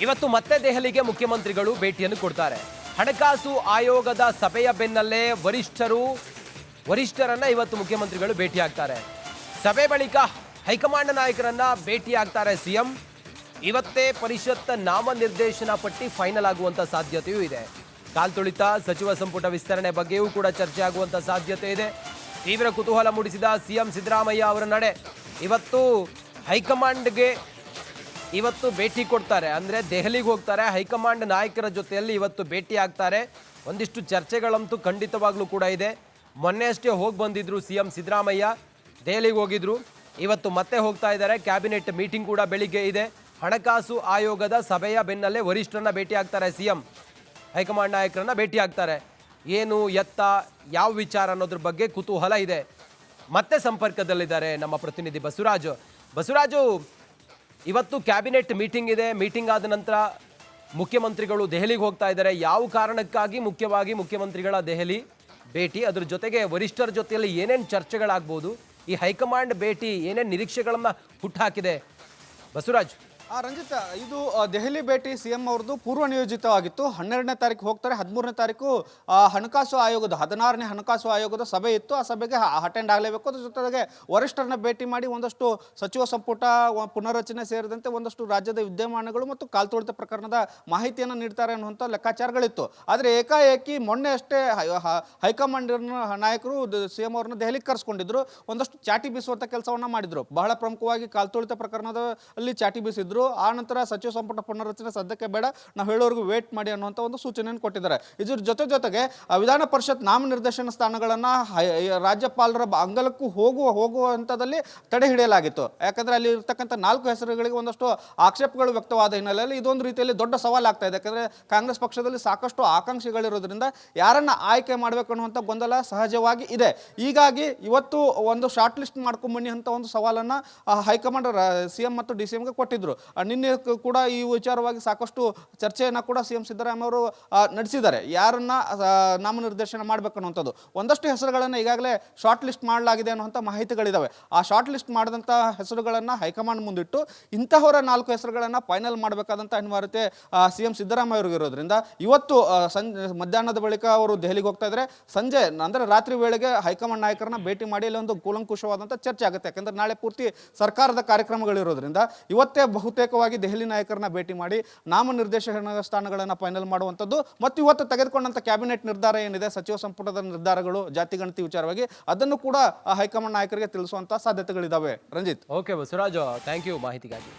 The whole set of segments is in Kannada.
ಇವತ್ತು ಮತ್ತೆ ದೆಹಲಿಗೆ ಮುಖ್ಯಮಂತ್ರಿಗಳು ಭೇಟಿಯನ್ನು ಕೊಡ್ತಾರೆ. ಹಣಕಾಸು ಆಯೋಗದ ಸಭೆಯ ಬೆನ್ನಲ್ಲೇ ವರಿಷ್ಠರು, ವರಿಷ್ಠರನ್ನ ಇವತ್ತು ಮುಖ್ಯಮಂತ್ರಿಗಳು ಭೇಟಿಯಾಗ್ತಾರೆ. ಸಭೆ ಬಳಿಕ ಹೈಕಮಾಂಡ್ ನಾಯಕರನ್ನ ಭೇಟಿಯಾಗ್ತಾರೆ ಸಿಎಂ. ಇವತ್ತೇ ಪರಿಷತ್ ನಾಮನಿರ್ದೇಶನ ಪಟ್ಟಿ ಫೈನಲ್ ಆಗುವಂತ ಸಾಧ್ಯತೆಯೂ ಇದೆ. ಕಾಲ್ತುಳಿತ ಸಚಿವ ಸಂಪುಟ ವಿಸ್ತರಣೆ ಬಗ್ಗೆಯೂ ಕೂಡ ಚರ್ಚೆ ಆಗುವಂತ ಸಾಧ್ಯತೆ ಇದೆ. ತೀವ್ರ ಕುತೂಹಲ ಮೂಡಿಸಿದ ಸಿಎಂ ಸಿದ್ದರಾಮಯ್ಯ ಅವರ ನಡೆ. ಇವತ್ತು ಹೈಕಮಾಂಡ್ಗೆ ಇವತ್ತು ಭೇಟಿ ಕೊಡ್ತಾರೆ. ಅಂದರೆ ದೆಹಲಿಗೆ ಹೋಗ್ತಾರೆ. ಹೈಕಮಾಂಡ್ ನಾಯಕರ ಜೊತೆಯಲ್ಲಿ ಇವತ್ತು ಭೇಟಿ ಆಗ್ತಾರೆ. ಒಂದಿಷ್ಟು ಚರ್ಚೆಗಳಂತೂ ಖಂಡಿತವಾಗ್ಲೂ ಕೂಡ ಇದೆ. ಮೊನ್ನೆ ಅಷ್ಟೇ ಹೋಗಿ ಬಂದಿದ್ರು ಸಿ ಎಂ ಸಿದ್ದರಾಮಯ್ಯ. ದೆಹಲಿಗೆ ಹೋಗಿದ್ರು. ಇವತ್ತು ಮತ್ತೆ ಹೋಗ್ತಾ ಇದ್ದಾರೆ. ಕ್ಯಾಬಿನೆಟ್ ಮೀಟಿಂಗ್ ಕೂಡ ಬೆಳಿಗ್ಗೆ ಇದೆ. ಹಣಕಾಸು ಆಯೋಗದ ಸಭೆಯ ಬೆನ್ನಲ್ಲೇ ವರಿಷ್ಠರನ್ನ ಭೇಟಿ ಆಗ್ತಾರೆ ಸಿ ಎಂ ಹೈಕಮಾಂಡ್ ನಾಯಕರನ್ನ ಭೇಟಿ ಆಗ್ತಾರೆ. ಏನು ಎತ್ತ, ಯಾವ ವಿಚಾರ ಅನ್ನೋದ್ರ ಬಗ್ಗೆ ಕುತೂಹಲ ಇದೆ. ಮತ್ತೆ ಸಂಪರ್ಕದಲ್ಲಿದ್ದಾರೆ ನಮ್ಮ ಪ್ರತಿನಿಧಿ ಬಸವರಾಜು. ಬಸವರಾಜು ಇವತ್ತು ಕ್ಯಾಬಿನೆಟ್ ಮೀಟಿಂಗ್ ಇದೆ. ಮೀಟಿಂಗ್ ಆದ ನಂತರ ಮುಖ್ಯಮಂತ್ರಿಗಳು ದೆಹಲಿಗೆ ಹೋಗ್ತಾ ಇದ್ದಾರೆ. ಯಾವ ಕಾರಣಕ್ಕಾಗಿ ಮುಖ್ಯವಾಗಿ ಮುಖ್ಯಮಂತ್ರಿಗಳ ದೆಹಲಿ ಭೇಟಿ? ಅದ್ರ ಜೊತೆಗೆ ವರಿಷ್ಠರ ಜೊತೆಯಲ್ಲಿ ಏನೇನು ಚರ್ಚೆಗಳಾಗ್ಬೋದು? ಈ ಹೈಕಮಾಂಡ್ ಭೇಟಿ ಏನೇನು ನಿರೀಕ್ಷೆಗಳನ್ನು ಹುಟ್ಟುಹಾಕಿದೆ ಬಸವರಾಜ್ ರಂಜಿತ್, ಇದು ದೆಹಲಿ ಭೇಟಿ ಸಿಎಂ ಅವ್ರದ್ದು ಪೂರ್ವ ನಿಯೋಜಿತವಾಗಿತ್ತು ಹನ್ನೆರಡನೇ ತಾರೀಕು ಹೋಗ್ತಾರೆ, ಹದಿಮೂರನೇ ತಾರೀಕು ಹಣಕಾಸು ಆಯೋಗದ, ಹದಿನಾರನೇ ಹಣಕಾಸು ಆಯೋಗದ ಸಭೆ ಇತ್ತು. ಆ ಸಭೆಗೆ ಅಟೆಂಡ್ ಆಗಲೇಬೇಕು. ಅದ್ರ ಜೊತೆಗೆ ವರಿಷ್ಠರನ್ನ ಭೇಟಿ ಮಾಡಿ ಒಂದಷ್ಟು ಸಚಿವ ಸಂಪುಟ ಪುನರ್ರಚನೆ ಸೇರಿದಂತೆ ಒಂದಷ್ಟು ರಾಜ್ಯದ ವಿದ್ಯಮಾನಗಳು ಮತ್ತು ಕಾಲ್ತುಳಿತ ಪ್ರಕರಣದ ಮಾಹಿತಿಯನ್ನು ನೀಡ್ತಾರೆ ಅನ್ನುವಂಥ ಲೆಕ್ಕಾಚಾರಗಳಿತ್ತು. ಆದರೆ ಏಕಾಏಕಿ ಮೊನ್ನೆ ಅಷ್ಟೇ ಹೈಕಮಾಂಡ್ ನಾಯಕರು ಸಿಎಂ ಅವ್ರನ್ನ ದೆಹಲಿಗೆ ಕರೆಸ್ಕೊಂಡಿದ್ರು. ಒಂದಷ್ಟು ಚಾಟಿ ಬೀಸುವಂಥ ಕೆಲಸವನ್ನ ಮಾಡಿದ್ರು. ಬಹಳ ಪ್ರಮುಖವಾಗಿ ಕಾಲ್ತುಳಿತ ಪ್ರಕರಣದಲ್ಲಿ ಚಾಟಿ ಬೀಸಿದ್ರು. ಆ ನಂತರ ಸಚಿವ ಸಂಪುಟ ಪುನರ್ರಚನೆ ಸದ್ಯಕ್ಕೆ ಬೇಡ. ನಾವು ಹೇಳೋವರೆಗೂ ವೇಟ್ ಮಾಡಿ ಅನ್ನುವಂಥ ಒಂದು ಸೂಚನೆಯನ್ನು ಕೊಟ್ಟಿದ್ದಾರೆ. ಇದ್ರ ಜೊತೆ ಜೊತೆಗೆ ವಿಧಾನ ಪರಿಷತ್ ನಾಮನಿರ್ದೇಶನ ಸ್ಥಾನಗಳನ್ನು ರಾಜ್ಯಪಾಲರ ಅಂಗಲಕ್ಕೂ ಹೋಗುವ ಹೋಗುವ ಹಂತದಲ್ಲಿ ತಡೆ ಹಿಡಿಯಲಾಗಿತ್ತು. ಯಾಕಂದರೆ ಅಲ್ಲಿ ಇರ್ತಕ್ಕಂಥ ನಾಲ್ಕು ಹೆಸರುಗಳಿಗೆ ಒಂದಷ್ಟು ಆಕ್ಷೇಪಗಳು ವ್ಯಕ್ತವಾದ ಹಿನ್ನೆಲೆಯಲ್ಲಿ ಇದೊಂದು ರೀತಿಯಲ್ಲಿ ದೊಡ್ಡ ಸವಾಲಾಗ್ತಾ ಇದೆ. ಯಾಕಂದರೆ ಕಾಂಗ್ರೆಸ್ ಪಕ್ಷದಲ್ಲಿ ಸಾಕಷ್ಟು ಆಕಾಂಕ್ಷಿಗಳಿರೋದ್ರಿಂದ ಯಾರನ್ನ ಆಯ್ಕೆ ಮಾಡಬೇಕು ಅನ್ನುವಂಥ ಗೊಂದಲ ಸಹಜವಾಗಿ ಇದೆ. ಹೀಗಾಗಿ ಇವತ್ತು ಒಂದು ಶಾರ್ಟ್ ಲಿಸ್ಟ್ ಮಾಡ್ಕೊಂಬನ್ನಿ ಅಂತ ಒಂದು ಸವಾಲನ್ನು ಹೈಕಮಾಂಡ್ ಸಿ ಎಂ ಮತ್ತು ಡಿ ಸಿ ಎಂಗೆ ಕೊಟ್ಟಿದ್ರು. ನಿನ್ನೆ ಕೂಡ ಈ ವಿಚಾರವಾಗಿ ಸಾಕಷ್ಟು ಚರ್ಚೆಯನ್ನು ಕೂಡ ಸಿ ಎಂ ಸಿದ್ದರಾಮಯ್ಯ ಅವರು ನಡೆಸಿದ್ದಾರೆ. ಯಾರನ್ನ ನಾಮನಿರ್ದೇಶನ ಮಾಡಬೇಕು ಅನ್ನುವಂಥದ್ದು. ಒಂದಷ್ಟು ಹೆಸರುಗಳನ್ನು ಈಗಾಗಲೇ ಶಾರ್ಟ್ ಲಿಸ್ಟ್ ಮಾಡಲಾಗಿದೆ ಅನ್ನುವಂಥ ಮಾಹಿತಿಗಳಿದ್ದಾವೆ ಆ ಶಾರ್ಟ್ ಲಿಸ್ಟ್ ಮಾಡಿದಂಥ ಹೆಸರುಗಳನ್ನು ಹೈಕಮಾಂಡ್ ಮುಂದಿಟ್ಟು ಇಂತಹವರ ನಾಲ್ಕು ಹೆಸರುಗಳನ್ನು ಫೈನಲ್ ಮಾಡಬೇಕಾದಂಥ ಅನಿವಾರ್ಯತೆ ಸಿ ಎಂ ಸಿದ್ದರಾಮಯ್ಯ ಇರೋದ್ರಿಂದ ಇವತ್ತು ಸಂಜೆ, ಮಧ್ಯಾಹ್ನದ ಬಳಿಕ ಅವರು ದೆಹಲಿಗೆ ಹೋಗ್ತಾ ಇದ್ದಾರೆ ಸಂಜೆ, ಅಂದರೆ ರಾತ್ರಿ ವೇಳೆಗೆ ಹೈಕಮಾಂಡ್ ನಾಯಕರನ್ನ ಭೇಟಿ ಮಾಡಿ ಇಲ್ಲಿ ಒಂದು ಕೂಲಂಕುಷವಾದಂಥ ಚರ್ಚೆ ಆಗುತ್ತೆ. ಯಾಕಂದರೆ ನಾಳೆ ಪೂರ್ತಿ ಸರ್ಕಾರದ ಕಾರ್ಯಕ್ರಮಗಳಿರೋದ್ರಿಂದ ಇವತ್ತೇ ಬಹುತೇಕವಾಗಿ ದೆಹಲಿ ನಾಯಕರನ್ನ ಭೇಟಿ ಮಾಡಿ ನಾಮನಿರ್ದೇಶನ ಸ್ಥಾನಗಳನ್ನು ಫೈನಲ್ ಮಾಡುವಂಥದ್ದು. ಮತ್ತು ಇವತ್ತು ತೆಗೆದುಕೊಂಡಂಥ ಕ್ಯಾಬಿನೆಟ್ ನಿರ್ಧಾರ ಏನಿದೆ? ಸಚಿವ ಸಂಪುಟದ ನಿರ್ಧಾರಗಳು, ಜಾತಿ ಗಣತಿ ವಿಚಾರವಾಗಿ ಅದನ್ನು ಕೂಡ ಹೈಕಮಾಂಡ್ ನಾಯಕರಿಗೆ ತಿಳಿಸುವಂಥ ಸಾಧ್ಯತೆಗಳಿದ್ದಾವೆ Ranjith. Okay Basavaraj thank you ಮಾಹಿತಿಗಾಗಿ.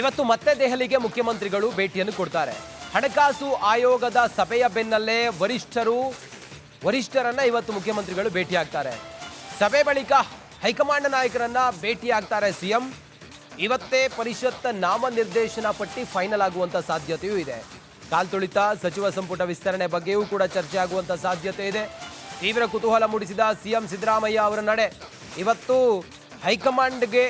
ಇವತ್ತು ಮತ್ತೆ ದೆಹಲಿಗೆ ಮುಖ್ಯಮಂತ್ರಿಗಳು ಭೇಟಿಯನ್ನು ಕೊಡ್ತಾರೆ. ಹಣಕಾಸು ಆಯೋಗದ ಸಭೆಯ ಬೆನ್ನಲ್ಲೇ ವರಿಷ್ಠರು, ವರಿಷ್ಠರನ್ನ ಇವತ್ತು ಮುಖ್ಯಮಂತ್ರಿಗಳು ಭೇಟಿಯಾಗ್ತಾರೆ. ಸಭೆ ಬಳಿಕ ಹೈಕಮಾಂಡ್ ನಾಯಕರನ್ನ ಭೇಟಿಯಾಗ್ತಾರೆ ಸಿಎಂ. ಇವತ್ತೇ ಪರಿಷತ್ ನಾಮನಿರ್ದೇಶನ ಪಟ್ಟಿ ಫೈನಲ್ ಆಗುವಂತ ಸಾಧ್ಯತೆಯೂ ಇದೆ. ಕಾಲ್ತುಳಿತ ಸಚಿವ ಸಂಪುಟ ವಿಸ್ತರಣೆ ಬಗ್ಗೆಯೂ ಕೂಡ ಚರ್ಚೆ ಆಗುವಂತ ಸಾಧ್ಯತೆ ಇದೆ. ತೀವ್ರ ಕುತೂಹಲ ಮೂಡಿಸಿದ ಸಿಎಂ ಸಿದ್ದರಾಮಯ್ಯ ಅವರ ನಡೆ. ಇವತ್ತು ಹೈಕಮಾಂಡ್ಗೆ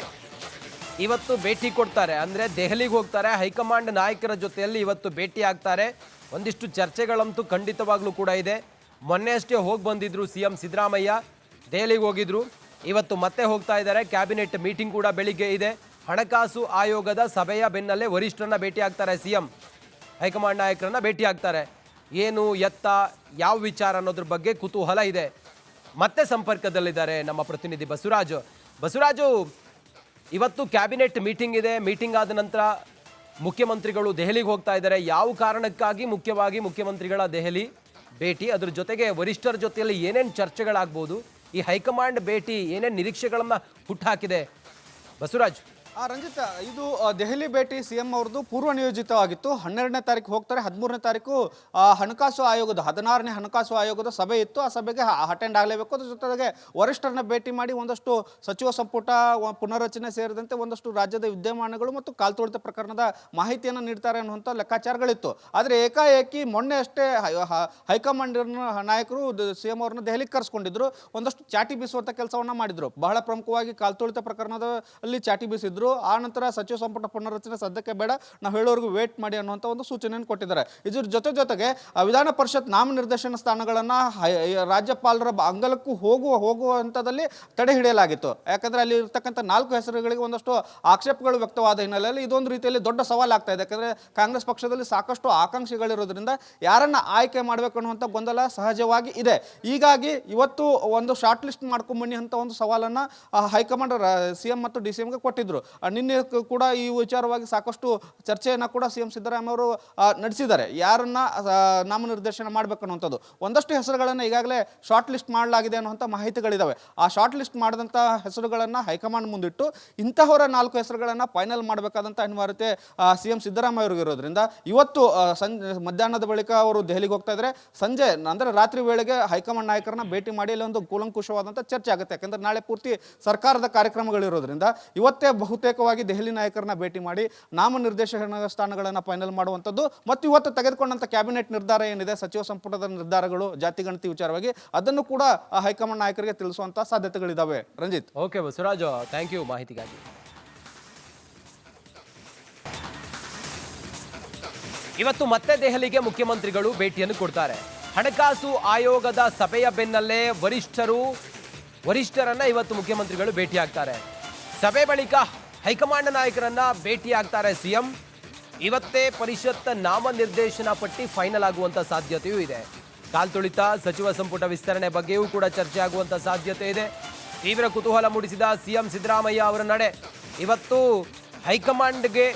ಇವತ್ತು ಭೇಟಿ ಕೊಡ್ತಾರೆ. ಅಂದ್ರೆ ದೆಹಲಿಗೆ ಹೋಗ್ತಾರೆ. ಹೈಕಮಾಂಡ್ ನಾಯಕರ ಜೊತೆಯಲ್ಲಿ ಇವತ್ತು ಭೇಟಿ ಆಗ್ತಾರೆ. ಒಂದಿಷ್ಟು ಚರ್ಚೆಗಳಂತೂ ಖಂಡಿತವಾಗ್ಲೂ ಕೂಡ ಇದೆ. ಮೊನ್ನೆ ಅಷ್ಟೇ ಹೋಗಿ ಬಂದಿದ್ರು ಸಿ ಎಂ ಸಿದ್ದರಾಮಯ್ಯ. ದೆಹಲಿಗೆ ಹೋಗಿದ್ರು. ಇವತ್ತು ಮತ್ತೆ ಹೋಗ್ತಾ ಇದ್ದಾರೆ. ಕ್ಯಾಬಿನೆಟ್ ಮೀಟಿಂಗ್ ಕೂಡ ಬೆಳಿಗ್ಗೆ ಇದೆ. ಹಣಕಾಸು ಆಯೋಗದ ಸಭೆಯ ಬೆನ್ನಲ್ಲೇ ವರಿಷ್ಠರನ್ನ ಭೇಟಿ ಆಗ್ತಾರೆ ಸಿ ಎಂ ಹೈಕಮಾಂಡ್ ನಾಯಕರನ್ನ ಭೇಟಿ ಆಗ್ತಾರೆ. ಏನು ಎತ್ತ, ಯಾವ ವಿಚಾರ ಅನ್ನೋದ್ರ ಬಗ್ಗೆ ಕುತೂಹಲ ಇದೆ. ಮತ್ತೆ ಸಂಪರ್ಕದಲ್ಲಿದ್ದಾರೆ ನಮ್ಮ ಪ್ರತಿನಿಧಿ ಬಸವರಾಜು. ಬಸವರಾಜು, ಇವತ್ತು ಕ್ಯಾಬಿನೆಟ್ ಮೀಟಿಂಗ್ ಇದೆ. ಮೀಟಿಂಗ್ ಆದ ನಂತರ ಮುಖ್ಯಮಂತ್ರಿಗಳು ದೆಹಲಿಗೆ ಹೋಗ್ತಾ ಇದ್ದಾರೆ. ಯಾವ ಕಾರಣಕ್ಕಾಗಿ ಮುಖ್ಯವಾಗಿ ಮುಖ್ಯಮಂತ್ರಿಗಳ ದೆಹಲಿ ಭೇಟಿ? ಅದ್ರ ಜೊತೆಗೆ ವರಿಷ್ಠರ ಜೊತೆಯಲ್ಲಿ ಏನೇನು ಚರ್ಚೆಗಳಾಗ್ಬೋದು? ಈ ಹೈಕಮಾಂಡ್ ಭೇಟಿ ಏನೇನು ನಿರೀಕ್ಷೆಗಳನ್ನ ಹುಟ್ಟುಹಾಕಿದೆ ಬಸವರಾಜ್ ರಂಜಿತ್, ಇದು ದೆಹಲಿ ಭೇಟಿ ಸಿಎಂ ಅವ್ರದ್ದು ಪೂರ್ವ ನಿಯೋಜಿತವಾಗಿತ್ತು. ಹನ್ನೆರಡನೇ ತಾರೀಕು ಹೋಗ್ತಾರೆ, ಹದಿಮೂರನೇ ತಾರೀಕು ಹಣಕಾಸು ಆಯೋಗದ, ಹದಿನಾರನೇ ಹಣಕಾಸು ಆಯೋಗದ ಸಭೆ ಇತ್ತು. ಆ ಸಭೆಗೆ ಅಟೆಂಡ್ ಆಗಲೇಬೇಕು. ಅದ್ರ ಜೊತೆಗೆ ವರಿಷ್ಠರನ್ನ ಭೇಟಿ ಮಾಡಿ ಒಂದಷ್ಟು ಸಚಿವ ಸಂಪುಟ ಪುನರ್ರಚನೆ ಸೇರಿದಂತೆ ಒಂದಷ್ಟು ರಾಜ್ಯದ ವಿದ್ಯಮಾನಗಳು ಮತ್ತು ಕಾಲ್ತುಳಿತ ಪ್ರಕರಣದ ಮಾಹಿತಿಯನ್ನು ನೀಡ್ತಾರೆ ಅನ್ನುವಂಥ ಲೆಕ್ಕಾಚಾರಗಳಿತ್ತು. ಆದರೆ ಏಕಾಏಕಿ ಮೊನ್ನೆ ಅಷ್ಟೇ ಹೈಕಮಾಂಡ್ ನಾಯಕರು ಸಿಎಂ ಅವ್ರನ್ನ ದೆಹಲಿಗೆ ಕರೆಸ್ಕೊಂಡಿದ್ರು. ಒಂದಷ್ಟು ಚಾಟಿ ಬೀಸುವಂಥ ಕೆಲಸವನ್ನ ಮಾಡಿದ್ರು. ಬಹಳ ಪ್ರಮುಖವಾಗಿ ಕಾಲ್ತುಳಿತ ಪ್ರಕರಣದಲ್ಲಿ ಚಾಟಿ ಬೀಸಿದ್ರು. ಬೀಸಿದ್ರು ಆ ನಂತರ ಸಚಿವ ಸಂಪುಟ ಪುನರ್ರಚನೆ ಸದ್ಯಕ್ಕೆ ಬೇಡ ನಾವು ಹೇಳೋರ್ಗು ವೇಟ್ ಮಾಡಿ ಅನ್ನುವಂಥ ಒಂದು ಸೂಚನೆಯನ್ನು ಕೊಟ್ಟಿದ್ದಾರೆ. ಇದ್ರ ಜೊತೆ ಜೊತೆಗೆ ವಿಧಾನ ಪರಿಷತ್ ನಾಮನಿರ್ದೇಶನ ಸ್ಥಾನಗಳನ್ನು ರಾಜ್ಯಪಾಲರ ಅಂಗಲಕ್ಕೂ ಹೋಗುವ ಹೋಗುವ ಹಂತದಲ್ಲಿ ತಡೆ ಹಿಡಿಯಲಾಗಿತ್ತು. ಯಾಕಂದ್ರೆ ಅಲ್ಲಿ ಇರ್ತಕ್ಕಂಥ ನಾಲ್ಕು ಹೆಸರುಗಳಿಗೆ ಒಂದಷ್ಟು ಆಕ್ಷೇಪಗಳು ವ್ಯಕ್ತವಾದ ಹಿನ್ನೆಲೆಯಲ್ಲಿ ಇದೊಂದು ರೀತಿಯಲ್ಲಿ ದೊಡ್ಡ ಸವಾಲಾಗ್ತಾ ಇದೆ. ಯಾಕಂದ್ರೆ ಕಾಂಗ್ರೆಸ್ ಪಕ್ಷದಲ್ಲಿ ಸಾಕಷ್ಟು ಆಕಾಂಕ್ಷಿಗಳಿರೋದ್ರಿಂದ ಯಾರನ್ನ ಆಯ್ಕೆ ಮಾಡಬೇಕು ಅನ್ನುವಂಥ ಗೊಂದಲ ಸಹಜವಾಗಿ ಇದೆ. ಹೀಗಾಗಿ ಇವತ್ತು ಒಂದು ಶಾರ್ಟ್ ಲಿಸ್ಟ್ ಮಾಡ್ಕೊಂಬನ್ನಿ ಅಂತ ಒಂದು ಸವಾಲನ್ನು ಹೈಕಮಾಂಡ್ ಸಿ ಎಂ ಮತ್ತು ಡಿ ಸಿ ಎಂಗೆ ಕೊಟ್ಟಿದ್ರು. ಆ, ನಿನ್ನೆ ಕೂಡ ಈ ವಿಚಾರವಾಗಿ ಸಾಕಷ್ಟು ಚರ್ಚೆಯನ್ನು ಕೂಡ ಸಿ ಎಂ ಸಿದ್ದರಾಮಯ್ಯ ಅವರು ನಡೆಸಿದ್ದಾರೆ. ಯಾರನ್ನ ನಾಮನಿರ್ದೇಶನ ಮಾಡಬೇಕು ಅನ್ನುವಂಥದ್ದು. ಒಂದಷ್ಟು ಹೆಸರುಗಳನ್ನು ಈಗಾಗಲೇ ಶಾರ್ಟ್ ಲಿಸ್ಟ್ ಮಾಡಲಾಗಿದೆ ಅನ್ನುವಂಥ ಮಾಹಿತಿಗಳಿದ್ದಾವೆ ಆ ಶಾರ್ಟ್ ಲಿಸ್ಟ್ ಮಾಡಿದಂಥ ಹೆಸರುಗಳನ್ನು ಹೈಕಮಾಂಡ್ ಮುಂದಿಟ್ಟು ಇಂತಹವರ ನಾಲ್ಕು ಹೆಸರುಗಳನ್ನು ಫೈನಲ್ ಮಾಡಬೇಕಾದಂಥ ಅನಿವಾರ್ಯತೆ ಸಿ ಎಂ ಸಿದ್ದರಾಮಯ್ಯ ಅವ್ರಿಗೆ ಇರೋದ್ರಿಂದ ಇವತ್ತು ಸಂಜೆ, ಮಧ್ಯಾಹ್ನದ ಬಳಿಕ ಅವರು ದೆಹಲಿಗೆ ಹೋಗ್ತಾ ಇದ್ದಾರೆ. ಸಂಜೆ, ಅಂದರೆ ರಾತ್ರಿ ವೇಳೆಗೆ ಹೈಕಮಾಂಡ್ ನಾಯಕರನ್ನ ಭೇಟಿ ಮಾಡಿ ಇಲ್ಲೊಂದು ಒಂದು ಕೂಲಂಕುಷವಾದಂಥ ಚರ್ಚೆ ಆಗುತ್ತೆ. ಯಾಕಂದ್ರೆ ನಾಳೆ ಪೂರ್ತಿ ಸರ್ಕಾರದ ಕಾರ್ಯಕ್ರಮಗಳಿರೋದ್ರಿಂದ ಇವತ್ತೇ ಬಹುತೇಕವಾಗಿ ದೆಹಲಿ ನಾಯಕರನ್ನ ಭೇಟಿ ಮಾಡಿ ನಾಮನಿರ್ದೇಶನ ಸ್ಥಾನಗಳನ್ನು ಫೈನಲ್ ಮಾಡುವಂಥದ್ದು. ಮತ್ತು ಇವತ್ತು ತೆಗೆದುಕೊಂಡಂಥ ಕ್ಯಾಬಿನೆಟ್ ನಿರ್ಧಾರ ಏನಿದೆ? ಸಚಿವ ಸಂಪುಟದ ನಿರ್ಧಾರಗಳು, ಜಾತಿ, ಗಣತಿ ವಿಚಾರವಾಗಿ ಅದನ್ನು ಕೂಡ ಹೈಕಮಾಂಡ್ ನಾಯಕರಿಗೆ ತಿಳಿಸುವಂತಹ ಸಾಧ್ಯತೆಗಳಿದ್ದಾವೆ Ranjith. Okay Basavaraj thank you ಮಾಹಿತಿಗಾಗಿ. ಇವತ್ತು ಮತ್ತೆ ದೆಹಲಿಗೆ ಮುಖ್ಯಮಂತ್ರಿಗಳು ಭೇಟಿಯನ್ನು ಕೊಡ್ತಾರೆ. ಹಣಕಾಸು ಆಯೋಗದ ಸಭೆಯ ಬೆನ್ನಲ್ಲೇ ವರಿಷ್ಠರು, ವರಿಷ್ಠರನ್ನ ಇವತ್ತು ಮುಖ್ಯಮಂತ್ರಿಗಳು ಭೇಟಿಯಾಗ್ತಾರೆ. ಸಭೆ ಬಳಿಕ ಹೈಕಮಾಂಡ್ ನಾಯಕರನ್ನ ಭೇಟಿಯಾಗ್ತಾರೆ ಸಿಎಂ. ಇವತ್ತೇ ಪರಿಷತ್ ನಾಮನಿರ್ದೇಶನ ಪಟ್ಟಿ ಫೈನಲ್ ಆಗುವಂತ ಸಾಧ್ಯತೆಯೂ ಇದೆ. ಕಾಲ್ತುಳಿತ ಸಚಿವ ಸಂಪುಟ ವಿಸ್ತರಣೆ ಬಗ್ಗೆಯೂ ಕೂಡ ಚರ್ಚೆ ಆಗುವಂತ ಸಾಧ್ಯತೆ ಇದೆ. ತೀವ್ರ ಕುತೂಹಲ ಮೂಡಿಸಿದ ಸಿಎಂ ಸಿದ್ದರಾಮಯ್ಯ ಅವರ ನಡೆ. ಇವತ್ತು ಹೈಕಮಾಂಡ್ಗೆ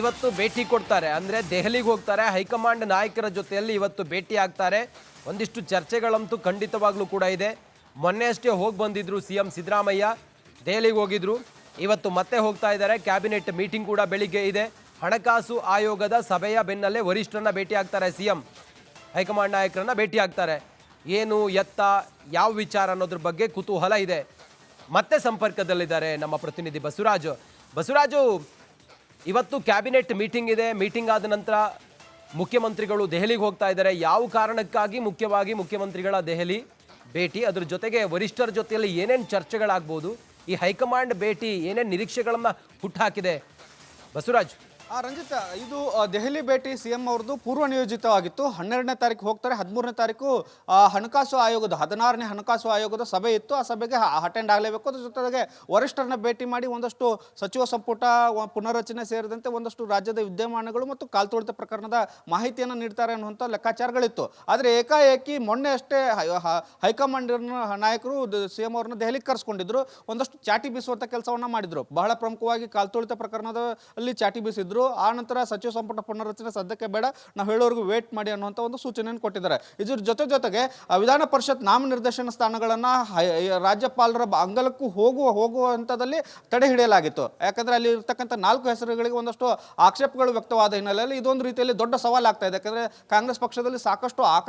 ಇವತ್ತು ಭೇಟಿ ಕೊಡ್ತಾರೆ. ಅಂದ್ರೆ ದೆಹಲಿಗೆ ಹೋಗ್ತಾರೆ. ಹೈಕಮಾಂಡ್ ನಾಯಕರ ಜೊತೆಯಲ್ಲಿ ಇವತ್ತು ಭೇಟಿ ಆಗ್ತಾರೆ. ಒಂದಿಷ್ಟು ಚರ್ಚೆಗಳಂತೂ ಖಂಡಿತವಾಗ್ಲೂ ಕೂಡ ಇದೆ. ಮೊನ್ನೆ ಅಷ್ಟೇ ಹೋಗಿ ಬಂದಿದ್ರು ಸಿ ಎಂ ಸಿದ್ದರಾಮಯ್ಯ. ದೆಹಲಿಗೆ ಹೋಗಿದ್ರು. ಇವತ್ತು ಮತ್ತೆ ಹೋಗ್ತಾ ಇದ್ದಾರೆ. ಕ್ಯಾಬಿನೆಟ್ ಮೀಟಿಂಗ್ ಕೂಡ ಬೆಳಿಗ್ಗೆ ಇದೆ. ಹಣಕಾಸು ಆಯೋಗದ ಸಭೆಯ ಬೆನ್ನಲ್ಲೇ ವರಿಷ್ಠರನ್ನ ಭೇಟಿ ಆಗ್ತಾರೆ ಸಿ ಎಂ ಹೈಕಮಾಂಡ್ ನಾಯಕರನ್ನ ಭೇಟಿ ಆಗ್ತಾರೆ. ಏನು ಎತ್ತ, ಯಾವ ವಿಚಾರ ಅನ್ನೋದ್ರ ಬಗ್ಗೆ ಕುತೂಹಲ ಇದೆ. ಮತ್ತೆ ಸಂಪರ್ಕದಲ್ಲಿದ್ದಾರೆ ನಮ್ಮ ಪ್ರತಿನಿಧಿ ಬಸವರಾಜು. ಬಸವರಾಜು, ಇವತ್ತು ಕ್ಯಾಬಿನೆಟ್ ಮೀಟಿಂಗ್ ಇದೆ. ಮೀಟಿಂಗ್ ಆದ ನಂತರ ಮುಖ್ಯಮಂತ್ರಿಗಳು ದೆಹಲಿಗೆ ಹೋಗ್ತಾ ಇದ್ದಾರೆ. ಯಾವ ಕಾರಣಕ್ಕಾಗಿ ಮುಖ್ಯವಾಗಿ ಮುಖ್ಯಮಂತ್ರಿಗಳ ದೆಹಲಿ ಭೇಟಿ? ಅದ್ರ ಜೊತೆಗೆ ವರಿಷ್ಠರ ಜೊತೆಯಲ್ಲಿ ಏನೇನು ಚರ್ಚೆಗಳಾಗ್ಬೋದು? ಈ ಹೈಕಮಾಂಡ್ ಭೇಟಿ ಏನೇನು ನಿರೀಕ್ಷೆಗಳನ್ನು ಹುಟ್ಟುಹಾಕಿದೆ ಬಸವರಾಜ್. ರಂಜಿತ್, ಇದು ದೆಹಲಿ ಭೇಟಿ ಸಿ ಎಂ ಅವ್ರದ್ದು ಪೂರ್ವ ನಿಯೋಜಿತವಾಗಿತ್ತು ಹನ್ನೆರಡನೇ ತಾರೀಕು ಹೋಗ್ತಾರೆ, ಹದಿಮೂರನೇ ತಾರೀಕು ಹಣಕಾಸು ಆಯೋಗದ, ಹದಿನಾರನೇ ಹಣಕಾಸು ಆಯೋಗದ ಸಭೆ ಇತ್ತು. ಆ ಸಭೆಗೆ ಅಟೆಂಡ್ ಆಗಲೇಬೇಕು. ಅದ್ರ ಜೊತೆಗೆ ವರಿಷ್ಠರನ್ನ ಭೇಟಿ ಮಾಡಿ ಒಂದಷ್ಟು ಸಚಿವ ಸಂಪುಟ ಪುನರ್ರಚನೆ ಸೇರಿದಂತೆ ಒಂದಷ್ಟು ರಾಜ್ಯದ ವಿದ್ಯಮಾನಗಳು ಮತ್ತು ಕಾಲ್ತುಳಿತ ಪ್ರಕರಣದ ಮಾಹಿತಿಯನ್ನು ನೀಡ್ತಾರೆ ಅನ್ನುವಂಥ ಲೆಕ್ಕಾಚಾರಗಳಿತ್ತು. ಆದರೆ ಏಕಾಏಕಿ ಮೊನ್ನೆ ಅಷ್ಟೇ ಹೈಕಮಾಂಡ್ ನಾಯಕರು ಸಿ ಎಂ ಅವ್ರನ್ನ ದೆಹಲಿಗೆ ಕರೆಸ್ಕೊಂಡಿದ್ರು. ಒಂದಷ್ಟು ಚಾಟಿ ಬೀಸುವಂಥ ಕೆಲಸವನ್ನ ಮಾಡಿದ್ರು. ಬಹಳ ಪ್ರಮುಖವಾಗಿ ಕಾಲ್ತೋಳಿತ ಪ್ರಕರಣದ ಅಲ್ಲಿ ಚಾಟಿ ಬೀಸಿದ್ರು. ಆ ನಂತರ ಸಚಿವ ಸಂಪುಟ ಪುನರ್ರಚನೆ ಸದ್ಯಕ್ಕೆ ಬೇಡ ನಾವು ಹೇಳೋರ್ಗು ವೇಟ್ ಮಾಡಿ ಅನ್ನುವಂಥ ಒಂದು ಸೂಚನೆಯನ್ನು ಕೊಟ್ಟಿದ್ದಾರೆ. ಇದ್ರ ಜೊತೆ ಜೊತೆಗೆ ಆ, ವಿಧಾನ ಪರಿಷತ್ ನಾಮನಿರ್ದೇಶನ ಸ್ಥಾನಗಳನ್ನು ರಾಜ್ಯಪಾಲರ ಅಂಗಲಕ್ಕೂ ಹೋಗುವ ಹೋಗುವ ತಡೆ ಹಿಡಿಯಲಾಗಿತ್ತು. ಯಾಕಂದ್ರೆ ಅಲ್ಲಿ ಇರ್ತಕ್ಕಂಥ ನಾಲ್ಕು ಹೆಸರುಗಳಿಗೆ ಒಂದಷ್ಟು ಆಕ್ಷೇಪಗಳು ವ್ಯಕ್ತವಾದ ಹಿನ್ನೆಲೆಯಲ್ಲಿ ಇದೊಂದು ರೀತಿಯಲ್ಲಿ ದೊಡ್ಡ ಸವಾಲಾಗ್ತಾ ಇದೆ. ಯಾಕಂದ್ರೆ ಕಾಂಗ್ರೆಸ್ ಪಕ್ಷದಲ್ಲಿ ಸಾಕಷ್ಟು ಆಕಾಂಕ್ಷಿ